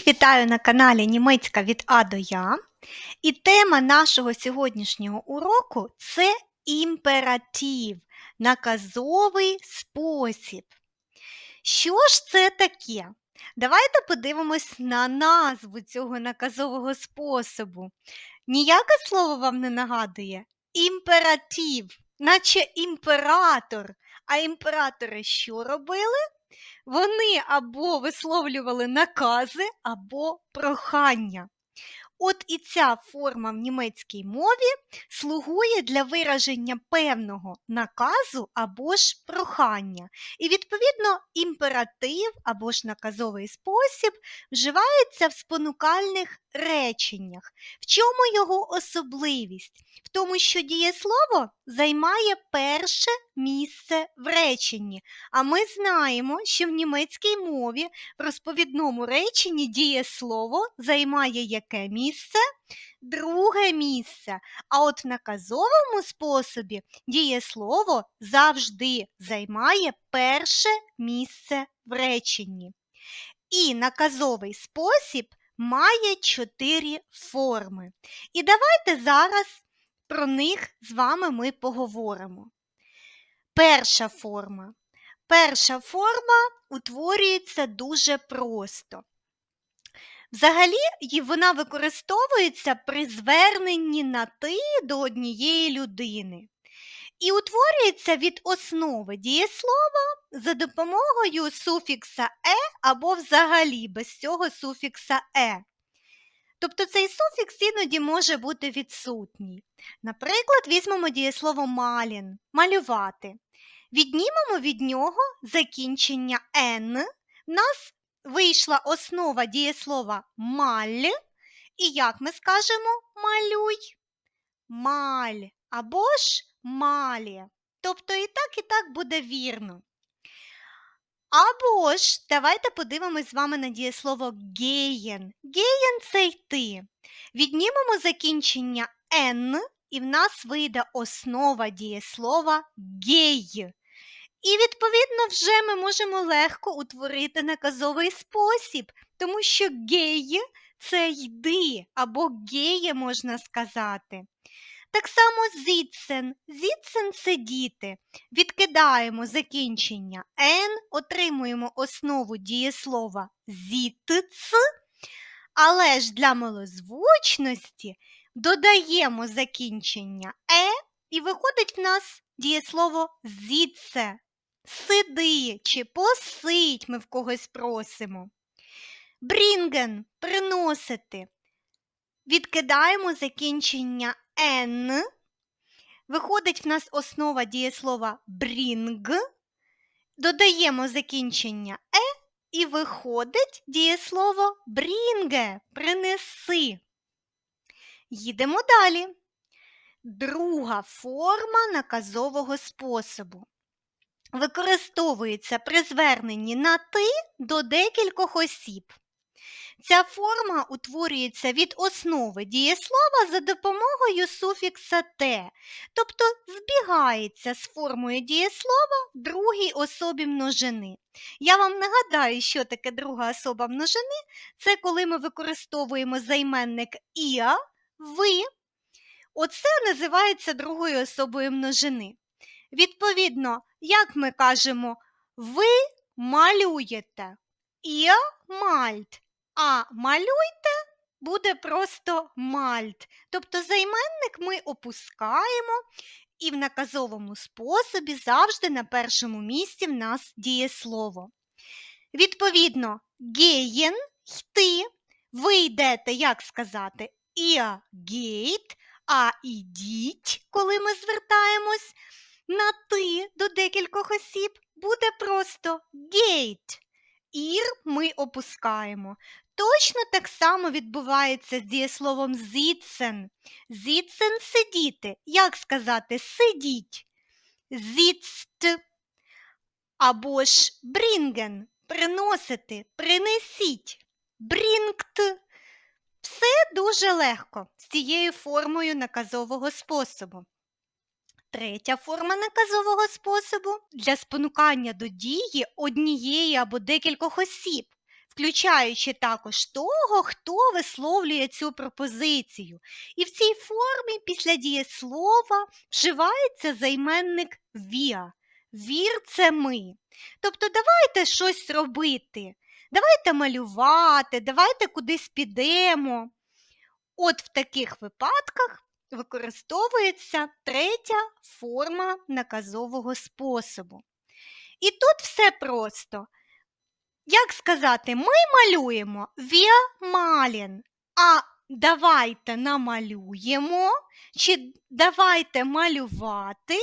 Всіх вітаю на каналі Німецька від А до Я. І тема нашого сьогоднішнього уроку це імператив, наказовий спосіб. Що ж це таке? Давайте подивимось на назву цього наказового способу. Ніяке слово вам не нагадує? Імператив, наче імператор. А імператори що робили? Вони або висловлювали накази, або прохання. От і ця форма в німецькій мові слугує для вираження певного наказу або ж прохання. І, відповідно, імператив або ж наказовий спосіб вживається в спонукальних реченнях. В чому його особливість? В тому, що дієслово займає перше місце в реченні. А ми знаємо, що в німецькій мові в розповідному реченні дієслово займає яке місце? Друге місце. А от в наказовому способі дієслово завжди займає перше місце в реченні. І наказовий спосіб має чотири форми. І давайте зараз про них з вами ми поговоримо. Перша форма. Перша форма утворюється дуже просто. Взагалі, вона використовується при зверненні на ти до однієї людини. І утворюється від основи дієслова за допомогою суфікса е або взагалі без цього суфікса е. Тобто цей суфікс іноді може бути відсутній. Наприклад, візьмемо дієслово малін малювати. Віднімемо від нього закінчення «н». В нас вийшла основа дієслова маль. І як ми скажемо малюй? Маль або ж малі. Тобто і так, і так буде вірно. Або ж давайте подивимось з вами на дієслово геєн. Геєн це йти. Віднімемо закінчення «н», і в нас вийде основа дієслова гей. І, відповідно, вже ми можемо легко утворити наказовий спосіб, тому що гей це йди або геє можна сказати. Так само зіцен. Зіцен сидіти. Відкидаємо закінчення «н», отримуємо основу дієслова зітц, але ж для малозвучності додаємо закінчення е, і виходить в нас дієслово зіце. Сиди чи посидь ми в когось просимо. Брінген приносити. Відкидаємо закінчення Н. Виходить в нас основа дієслова брінг. Додаємо закінчення е і виходить дієслово брінге принеси. Їдемо далі. Друга форма наказового способу. Використовується при зверненні на ти до декількох осіб. Ця форма утворюється від основи дієслова за допомогою суфікса те, тобто збігається з формою дієслова в другій особі множини. Я вам нагадаю, що таке друга особа множини це коли ми використовуємо займенник іа, ви. Оце називається другою особою множини. Відповідно, як ми кажемо, ви малюєте. Іа мальт. А малюйте буде просто мальт. Тобто займенник ми опускаємо, і в наказовому способі завжди на першому місці в нас дієслово. Відповідно, геєн йти. Ви йдете, як сказати, іа гейт, а ідіть, коли ми звертаємось на ти до декількох осіб, буде просто гейт. Ір ми опускаємо. Точно так само відбувається з дієсловом зіцен. Зіцен сидіти. Як сказати сидіть? Зіцт. Або ж брінген приносити, принесіть. Брінгт. Все дуже легко з цією формою наказового способу. Третя форма наказового способу для спонукання до дії однієї або декількох осіб. Включаючи також того, хто висловлює цю пропозицію. І в цій формі після дієслова вживається займенник віа. Вір це ми. Тобто давайте щось робити, давайте малювати, давайте кудись підемо. От в таких випадках використовується третя форма наказового способу. І тут все просто. Як сказати, ми малюємо wir malen, а давайте намалюємо, чи давайте малювати,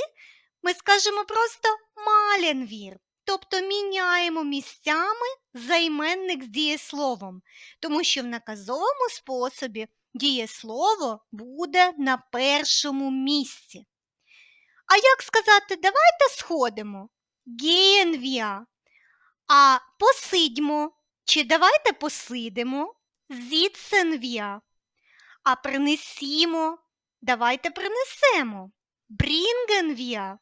ми скажемо просто malen wir, тобто міняємо місцями займенник з дієсловом, тому що в наказовому способі дієслово буде на першому місці. А як сказати, давайте сходимо? Gehen wir. А посидьмо. Чи давайте посидимо? Wir. А принесімо. Давайте принесемо. Wir.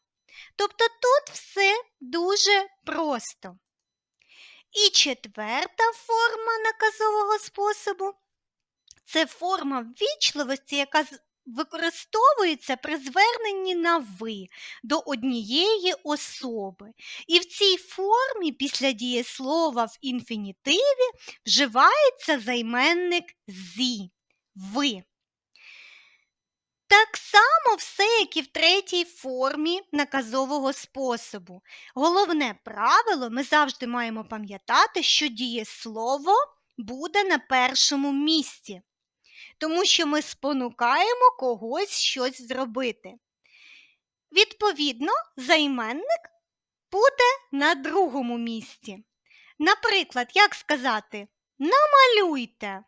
Тобто тут все дуже просто. І четверта форма наказового способу це форма ввічливості, яка використовується при зверненні на ви до однієї особи. І в цій формі після дієслова в інфінітиві вживається займенник зі ви. Так само все, як і в третій формі наказового способу. Головне правило ми завжди маємо пам'ятати, що дієслово буде на першому місці, тому що ми спонукаємо когось щось зробити. Відповідно, займенник буде на другому місці. Наприклад, як сказати намалюйте.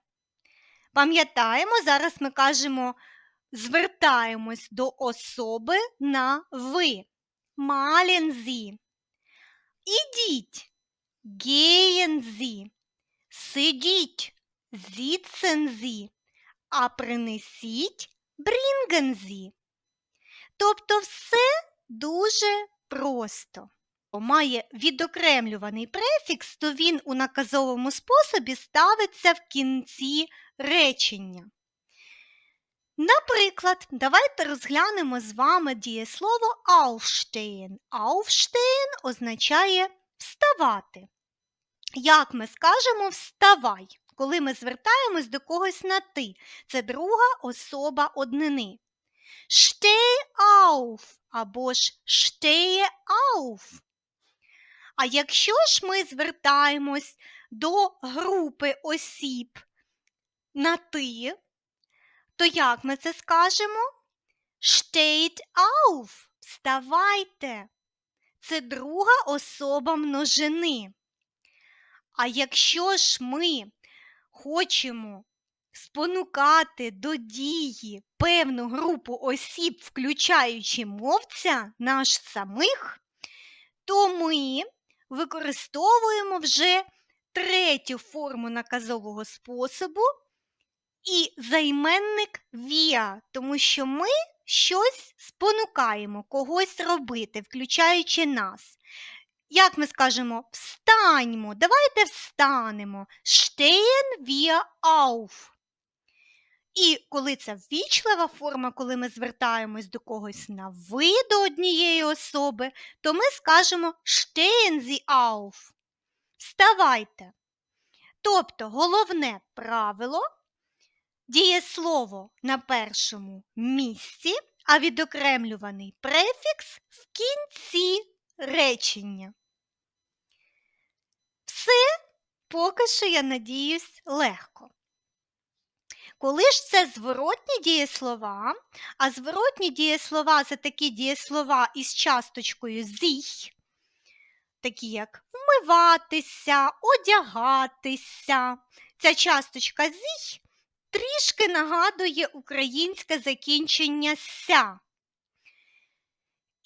Пам'ятаємо, зараз ми кажемо, звертаємось до особи на ви. Малензі. Ідіть. Геєнзі. Сидіть. Зіцензі. А принесіть брінгензі. Тобто все дуже просто. Має відокремлюваний префікс, то він у наказовому способі ставиться в кінці речення. Наприклад, давайте розглянемо з вами дієслово aufstehen. Aufstehen означає вставати. Як ми скажемо вставай, коли ми звертаємось до когось на ти? Це друга особа однини. Steh auf або ж stehe auf. А якщо ж ми звертаємось до групи осіб на ти, то як ми це скажемо? Steht auf, вставайте. Це друга особа множини. А якщо ж ми хочемо спонукати до дії певну групу осіб, включаючи мовця наш самих, то ми використовуємо вже третю форму наказового способу і займенник віа, тому що ми щось спонукаємо когось робити, включаючи нас. Як ми скажемо, встаньмо, давайте встанемо. Stehen wir auf. І коли це ввічлива форма, коли ми звертаємось до когось на ви до однієї особи, то ми скажемо stehen Sie auf. Вставайте. Тобто головне правило дієслово на першому місці, а відокремлюваний префікс в кінці речення. Все поки що, я надіюсь, легко. Коли ж це зворотні дієслова, а зворотні дієслова це такі дієслова із часточкою «sich», такі як вмиватися, одягатися. Ця часточка «sich» трішки нагадує українське закінчення ся.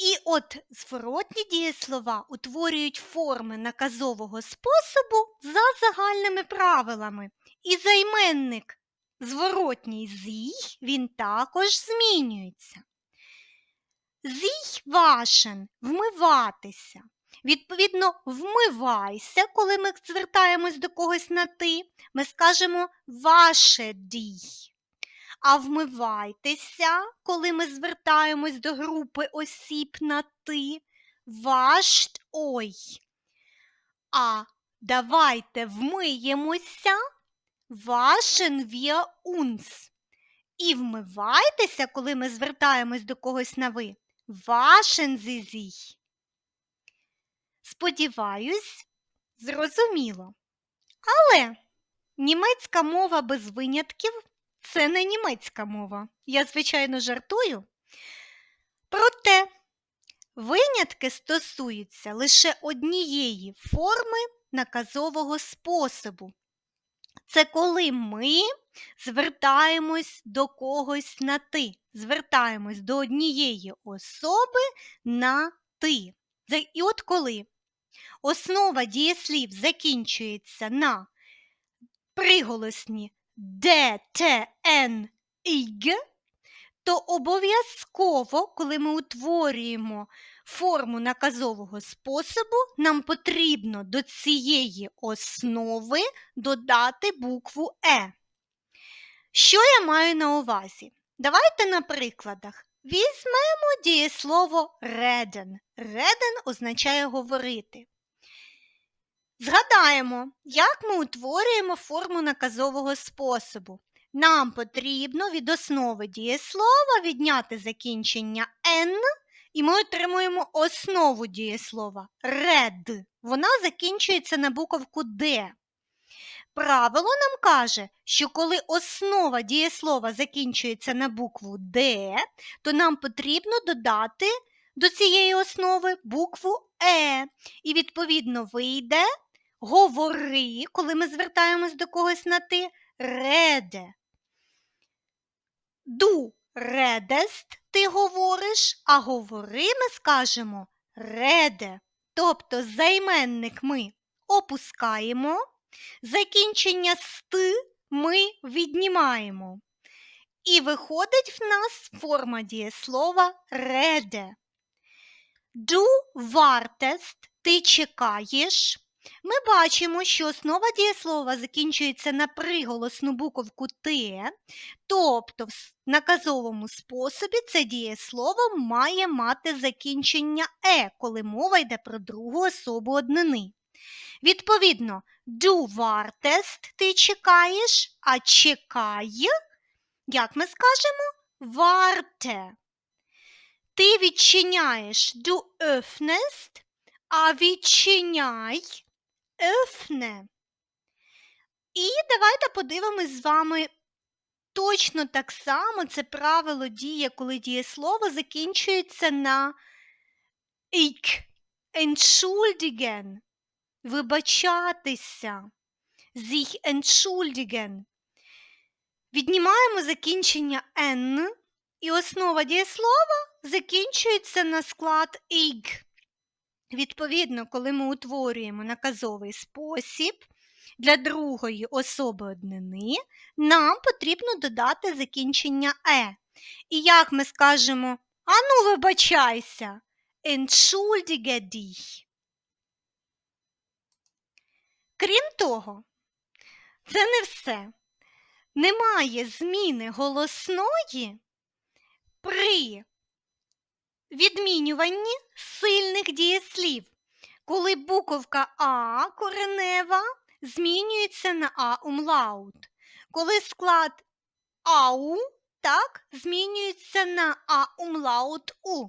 І от зворотні дієслова утворюють форми наказового способу за загальними правилами. І займенник зворотній зій, він також змінюється. Зій вашен вмиватися. Відповідно, вмивайся, коли ми звертаємось до когось на ти, ми скажемо ваше дій. А вмивайтеся, коли ми звертаємось до групи осіб на ти, вашт ой. А давайте вмиємося, waschen wir uns. І вмивайтеся, коли ми звертаємось до когось на ви. Sie sich. Сподіваюсь, зрозуміло. Але німецька мова без винятків це не німецька мова. Я, звичайно, жартую. Проте винятки стосуються лише однієї форми наказового способу. Це коли ми звертаємось до когось на ти, звертаємось до однієї особи на ти. І от коли основа дієслів закінчується на приголосні де, те, ен, іг, то обов'язково, коли ми утворюємо форму наказового способу, нам потрібно до цієї основи додати букву Е. Що я маю на увазі? Давайте на прикладах. Візьмемо дієслово реден. Реден означає говорити. Згадаємо, як ми утворюємо форму наказового способу. Нам потрібно від основи дієслова відняти закінчення N, і ми отримуємо основу дієслова red. Вона закінчується на буковку Д. Правило нам каже, що коли основа дієслова закінчується на букву Д, то нам потрібно додати до цієї основи букву Е. І, відповідно, вийде говори, коли ми звертаємось до когось на ти, реде. Ду редест ти говориш, а говори ми скажемо реде. Тобто займенник ми опускаємо, закінчення ст ми віднімаємо. І виходить в нас форма дієслова реде. Ду вартест ти чекаєш. Ми бачимо, що основа дієслова закінчується на приголосну буковку Т, тобто в наказовому способі це дієслово має мати закінчення Е, коли мова йде про другу особу однини. Відповідно, du wartest ти чекаєш, а чекай, як ми скажемо, варте. Ти відчиняєш du öffnest, а відчиняй öffne. І давайте подивимось з вами точно так само це правило діє, коли дієслово закінчується на «ik», entschuldigen, вибачатися, sich entschuldigen. Віднімаємо закінчення «n», і основа дієслова закінчується на склад «ig». Відповідно, коли ми утворюємо наказовий спосіб для другої особи однини, нам потрібно додати закінчення Е. І як ми скажемо, ану, вибачайся, entschuldige dich. Крім того, це не все. Немає зміни голосної при відмінюванні сильних дієслів, коли буковка А коренева змінюється на А умлаут, коли склад ау так, змінюється на А умлаут У,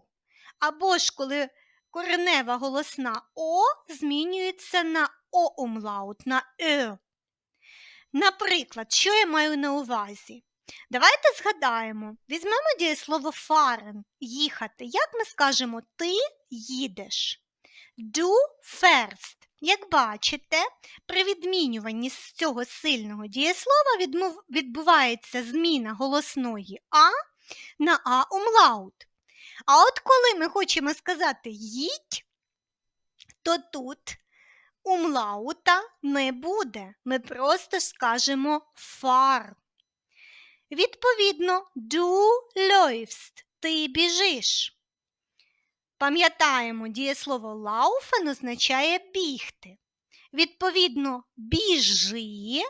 або ж коли коренева голосна О змінюється на О умлаут, на Е. Наприклад, що я маю на увазі? Давайте згадаємо, візьмемо дієслово фарен їхати. Як ми скажемо ти їдеш? Do first. Як бачите, при відмінюванні з цього сильного дієслова відбувається зміна голосної А на А умлаут. А от коли ми хочемо сказати їдь, то тут умлаута не буде. Ми просто скажемо фар. Відповідно, du läufst – ти біжиш. Пам'ятаємо, дієслово laufen означає бігти. Відповідно, біжи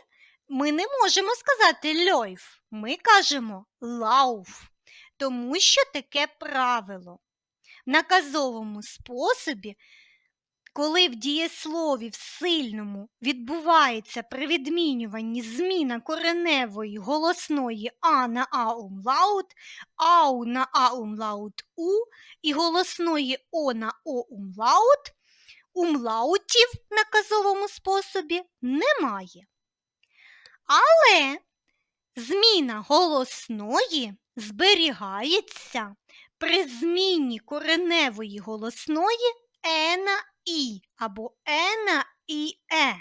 ми не можемо сказати льойф, ми кажемо лауф, тому що таке правило. В наказовому способі, коли в дієслові в сильному відбувається при відмінюванні зміна кореневої голосної а на а умлаут, ау на а умлаут у і голосної о на о умлаут, умлаутів в наказовому способі немає. Але зміна голосної зберігається при зміні кореневої голосної е на і або е на і е.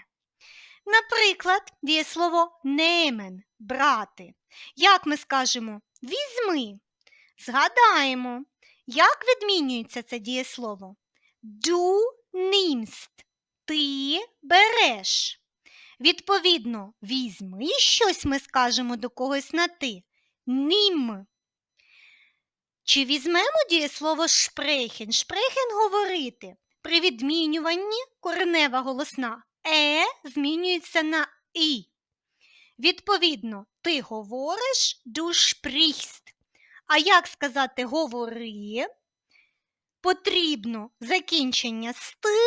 Наприклад, дієслово немен брати. Як ми скажемо візьми. Згадаємо, як відмінюється це дієслово? Du nimmst – ти береш. Відповідно, візьми щось ми скажемо до когось на ти. Нім. Чи візьмемо дієслово шпрехен? Шпрехен говорити. При відмінюванні коренева голосна е змінюється на і. Відповідно, ти говориш du. А як сказати говори? Потрібно закінчення з ти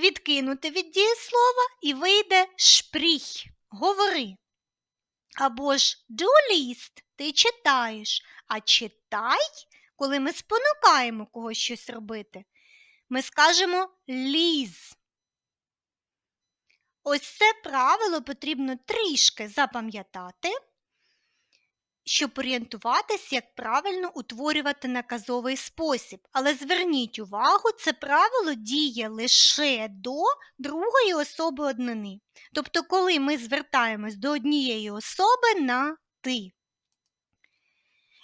відкинути від дієслова і вийде шпріх. Говори. Або ж liest – ти читаєш, а читай, коли ми спонукаємо когось щось робити, ми скажемо ліз. Ось це правило потрібно трішки запам'ятати щоб орієнтуватись, як правильно утворювати наказовий спосіб. Але зверніть увагу, це правило діє лише до другої особи однини. Тобто, коли ми звертаємось до однієї особи на ти.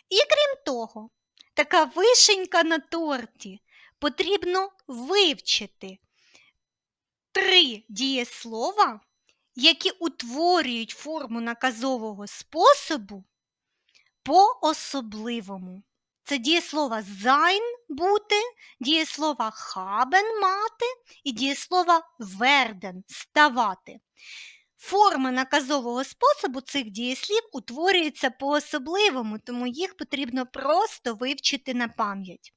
І крім того, така вишенька на торті потрібно вивчити три дієслова, які утворюють форму наказового способу по-особливому. Це дієслова sein бути, дієслова haben мати і дієслова werden ставати. Форма наказового способу цих дієслів утворюється по-особливому, тому їх потрібно просто вивчити на пам'ять.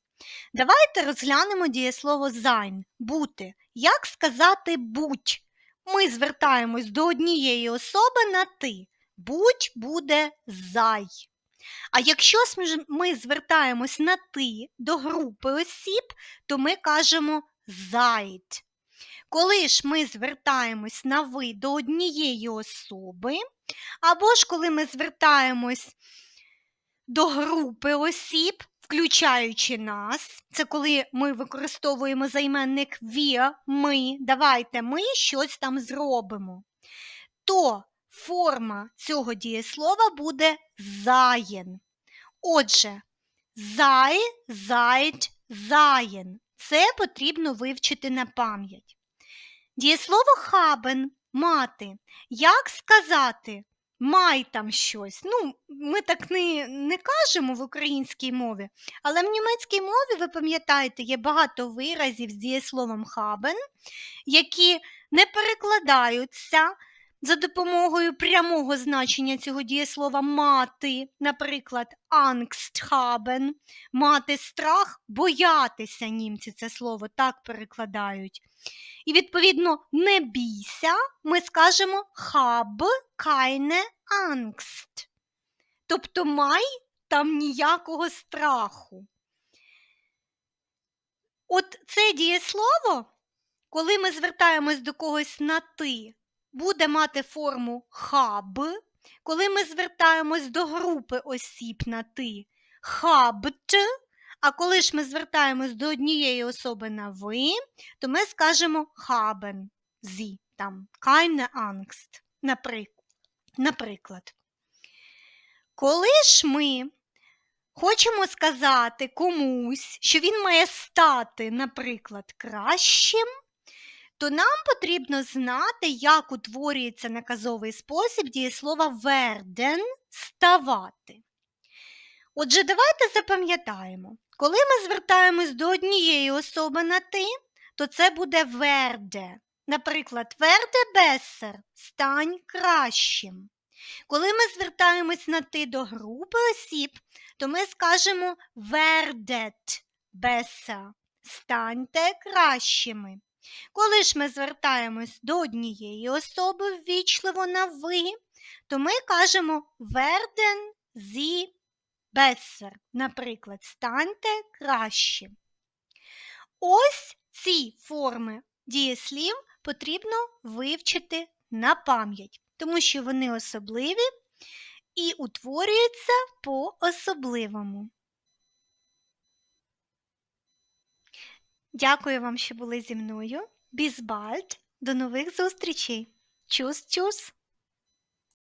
Давайте розглянемо дієслово sein бути. Як сказати будь? Ми звертаємось до однієї особи на ти. Будь буде зай. А якщо ми звертаємось на ти до групи осіб, то ми кажемо зайд. Коли ж ми звертаємось на ви до однієї особи, або ж коли ми звертаємось до групи осіб, включаючи нас, це коли ми використовуємо займенник wir, ми, давайте ми щось там зробимо, то форма цього дієслова буде заєн. Отже, зай, зайд, заєн. Це потрібно вивчити на пам'ять. Дієслово хабен мати. Як сказати май там щось? Ну, Ми так не не кажемо в українській мові, але в німецькій мові, ви пам'ятаєте, є багато виразів з дієсловом хабен, які не перекладаються за допомогою прямого значення цього дієслова мати, наприклад, Angst мати страх, боятися німці це слово так перекладають. І, відповідно, не бійся, ми скажемо hab keine Angst. Тобто май там ніякого страху. От це дієслово, коли ми звертаємось до когось на ти, буде мати форму хаб, коли ми звертаємось до групи осіб на ти хабт, а коли ж ми звертаємось до однієї особи на ви, то ми скажемо хабен зі, там, keine Angst, наприклад. Коли ж ми хочемо сказати комусь, що він має стати, наприклад, кращим, то нам потрібно знати, як утворюється наказовий спосіб дієслова werden ставати. Отже, давайте запам'ятаємо, Коли ми звертаємось до однієї особи на ти, то це буде верде. Наприклад, верде бесер стань кращим. Коли ми звертаємось на ти до групи осіб, то ми скажемо вердет беса станьте кращими. Коли ж ми звертаємось до однієї особи ввічливо на ви, то ми кажемо верден зі бесер, наприклад, станьте краще. Ось ці форми дієслів потрібно вивчити на пам'ять, тому що вони особливі і утворюються по-особливому. Дякую вам, що були зі мною. Bis. До нових зустрічей. Чус-чус!